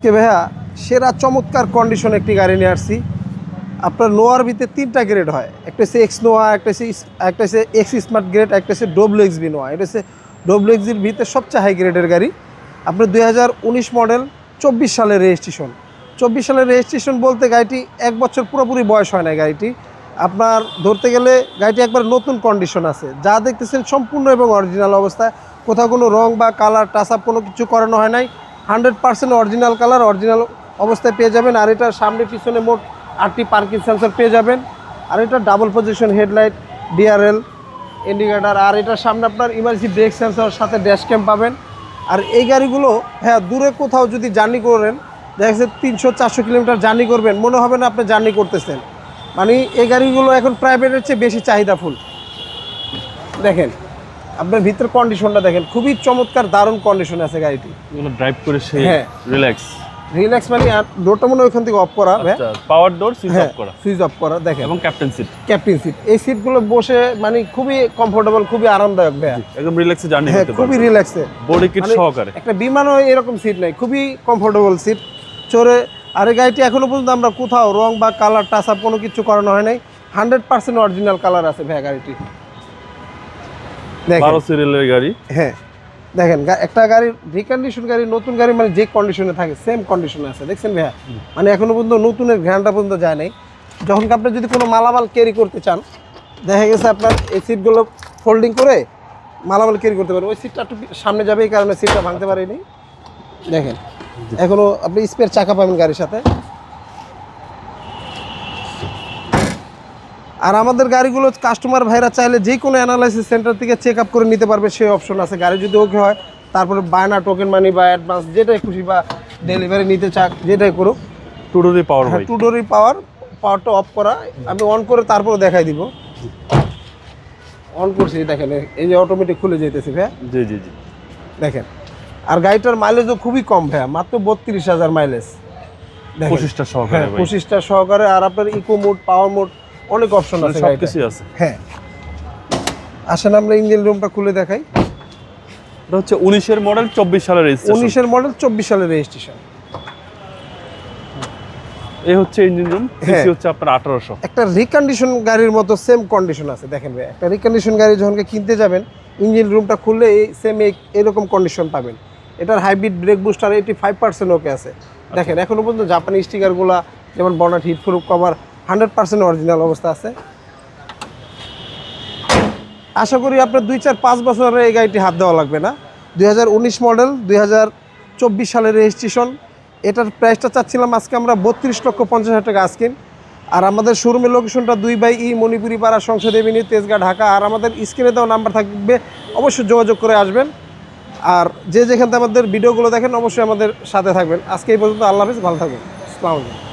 আজকে ভাইয়া সেরা চমৎকার কন্ডিশন একটি গাড়ি নিয়ে আসছি। আপনার নোয়ার ভিতরে তিনটা গ্রেড হয়। একটা হচ্ছে এক্স নোয়া একটা হচ্ছে একটা হচ্ছে এক্স স্মার্ট গ্রেড একটা হচ্ছে ডব্লিউ এক্স বি নোয়া এটা হচ্ছে ডব্লিউ এক্স বির ভিতরে সবচেয়ে হাই গ্রেডের গাড়ি। আপনার দুই হাজার উনিশ মডেল চব্বিশ সালের রেজিস্ট্রেশন চব্বিশ সালের রেজিস্ট্রেশন বলতে গাড়িটি এক বছর পুরোপুরি বয়স হয় না গাড়িটি। আপনার ধরতে গেলে গাড়িটি একবার নতুন কন্ডিশন আছে। যা দেখতেছেন সম্পূর্ণ এবং অরিজিনাল অবস্থায়। কোথাও কোনো রং বা কালার টাচ আপ কোনো কিছু করানো হয় নাই। Hundred percent original colour, original অবস্থায় পেয়ে যাবেন। আর এটা সামনে পিছনে মোট আটটি পার্কিং সেন্সর পেয়ে যাবেন। আর এটা double position headlight, DRL, indicator. আর এটার সামনে আপনার ইমার্জেন্সি ব্রেক সেন্সর সাথে ড্যাশ ক্যাম্প পাবেন। আর এই গাড়িগুলো হ্যাঁ দূরে কোথাও যদি জার্নি করেন, দেখা যাচ্ছে তিনশো, চারশো কিলোমিটার জার্নি করবেন। মনে হবে না আপনি জার্নি করতেছেন। মানে এই গাড়িগুলো এখন প্রাইভেটের চেয়ে বেশি চাহিদাফুল। দেখেন। আপনার ভিতর কন্ডিশনটা দেখেন খুবই চমৎকার দারুণ কন্ডিশনে আছে গাড়িটি। এগুলো ড্রাইভ করে সে। রিল্যাক্স রিল্যাক্স মানে ডোরটা মনে ওইখান থেকে অফ করা পাওয়ার ডোর সুইচ অফ করা। সুইচ অফ করা দেখেন। এবং ক্যাপ্টেন সিট ক্যাপ্টেন সিট এই সিটগুলো বসে মানে খুবই কমফোর্টেবল খুবই আরামদায়ক ভাইয়া। একদম রিল্যাক্সে জার্নি করতে খুবই রিল্যাক্সে বডি কিট সহকারে। একটা বিমানও এরকম সিট নাই খুবই কমফোর্টেবল সিট চড়ে আর এই গাড়িটি এখনও পর্যন্ত আমরা কোথাও রং বা কালার টাচ আপ কোনো কিছু করানো হয় নাই। হান্ড্রেড পার্সেন্ট অরিজিনাল কালার আছে ভাইয়া গাড়িটি। বারো সিরিয়ালের গাড়ি। হ্যাঁ দেখেন একটা গাড়ির রিকন্ডিশন গাড়ি নতুন গাড়ি মানে যে কন্ডিশনে থাকে সেম কন্ডিশনে আছে। দেখছেন ভাইয়া? মানে এখনও পর্যন্ত নতুনের ঘ্রানটা পর্যন্ত যায় নাই। যখন আপনি যদি কোনো মালামাল ক্যারি করতে চান দেখা গেছে আপনার এই সিটগুলো ফোল্ডিং করে মালামাল ক্যারি করতে পারেন। ওই সিটটা একটু সামনে যাবে এই কারণে সিটটা ভাঙতে পারেনি। দেখেন এখনও আপনি স্পেয়ার চাকা পাবেন গাড়ির সাথে। আর আমাদের গাড়িগুলো কাস্টমার ভাইরা চাইলে যে কোনো অ্যানালাইসিস সেন্টার থেকে চেক আপ করে নিতে পারবে সেই অপশন আছে। গাড়ি যদি ওকে হয় তারপরে বায়না টোকেন মানি বা অ্যাডভান্স যেটাই খুশি বা ডেলিভারি নিতে চাক যেটাই করুক। টুডোরি পাওয়ার হ্যাঁ বাইক টু ডোরি পাওয়ার পাওয়ারটা অফ করা। আমি অন করে তারপরে দেখাই দিব। অন করছি দেখেন এই যে অটোমেটিক খুলে যেতেছে ভাইয়া। জি জি জি। দেখেন আর গাড়িটার মাইলেজও খুবই কম ভাইয়া মাত্র বত্রিশ হাজার মাইলেজ পঁচিশটা সহকারে হ্যাঁ পঁচিশটা সহকারে আর আপনার ইকো মোড পাওয়ার মোড অনেক অপশন আছে সব গাড়িটায়। কিছুই আছে। হ্যাঁ। আসেন আমরা ইঞ্জিন রুমটা খুলে দেখাই। এটা হচ্ছে উনিশের মডেল চব্বিশ সালের রেজিস্ট্রেশন উনিশের মডেল চব্বিশ সালের রেজিস্ট্রেশন এই হচ্ছে ইঞ্জিন রুম। সিসি হচ্ছে আপনার আঠারোশো। একটা রিকন্ডিশন গাড়ির মতো সেম কন্ডিশন আছে দেখেন ভাই। একটা রিকন্ডিশন গাড়ি যখন কিনতে যাবেন ইঞ্জিন রুমটা খুললে এই সেম এরকম কন্ডিশন পাবেন। এটার hybrid brake booster eighty five percent okay আছে দেখেন এখনও পর্যন্ত জাপানি স্টিকারগুলো যেমন bonnet heat proof cover hundred percent original অবস্থা আছে। আশা করি আপনার দুই চার পাঁচ বছরের এই গাড়িটি হাত দেওয়া লাগবে না। দুই হাজার উনিশ মডেল, দুই হাজার চব্বিশ সালের রেজিস্ট্রেশন। এটার প্রাইসটা চাচ্ছিলাম আজকে আমরা বত্রিশ লক্ষ পঞ্চাশ হাজার টাকা আজকে আর আমাদের শোরুমের লোকেশনটা দুই বাই ই মণিপুরি পাড়া সংসদ এভিনিউ তেজগাঁ ঢাকা। আর আমাদের স্ক্রিনে দেওয়া নাম্বার থাকবে, অবশ্যই যোগাযোগ করে আসবেন। আর যে যেখান থেকে আমাদের ভিডিওগুলো দেখেন, অবশ্যই আমাদের সাথে থাকবেন। আজকে এই পর্যন্ত আল্লাহ হাফিজ, ভালো থাকবেন আসসালামু আলাইকুম।